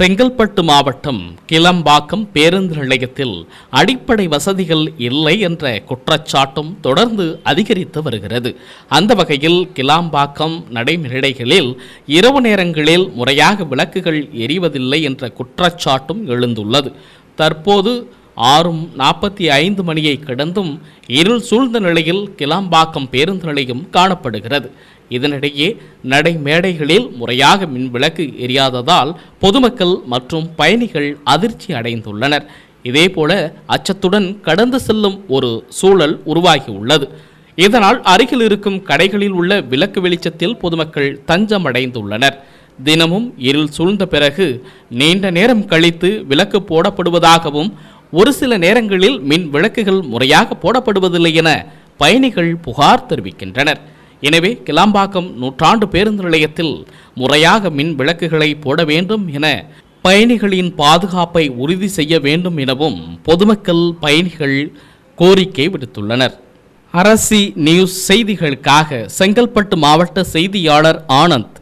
செங்கல்பட்டு மாவட்டம் கிளம்பாக்கம் பேருந்து நிலையத்தில் அடிப்படை வசதிகள் இல்லை என்ற குற்றச்சாட்டும் தொடர்ந்து அதிகரித்து வருகிறது. அந்த வகையில் கிளாம்பாக்கம் நடைமுறைகளில் இரவு நேரங்களில் முறையாக விளக்குகள் எரிவதில்லை என்ற குற்றச்சாட்டும் எழுந்துள்ளது. தற்போது ஆறும் நாற்பத்தி ஐந்து மணியை கடந்தும் இருள் சூழ்ந்த நிலையில் கிளாம்பாக்கம் பேருந்து நிலையம் காணப்படுகிறது. இதனிடையே நடைமேடைகளில் முறையாக மின்விளக்கு எரியாததால் பொதுமக்கள் மற்றும் பயணிகள் அதிர்ச்சி அடைந்துள்ளனர். இதேபோல அச்சத்துடன் கடந்து செல்லும் ஒரு சூழல் உருவாகியுள்ளது. இதனால் அருகில் இருக்கும் கடைகளில் உள்ள விளக்கு வெளிச்சத்தில் பொதுமக்கள் தஞ்சம் அடைந்துள்ளனர் தினமும் இருள் சூழ்ந்த பிறகு நீண்ட நேரம் கழித்து விளக்கு போடப்படுவதாகவும் ஒரு சில நேரங்களில் மின் விளக்குகள் முறையாக போடப்படுவதில்லை என பயணிகள் புகார் தெரிவிக்கின்றனர். எனவே கிளாம்பாக்கம் நூற்றாண்டு பேருந்து நிலையத்தில் முறையாக மின் விளக்குகளை போட வேண்டும் என பயணிகளின் பாதுகாப்பை உறுதி செய்ய வேண்டும் எனவும் பொதுமக்கள் பயணிகள் கோரிக்கை விடுத்துள்ளனர். அரசி நியூஸ் செய்திகளுக்காக செங்கல்பட்டு மாவட்ட செய்தியாளர் ஆனந்த்.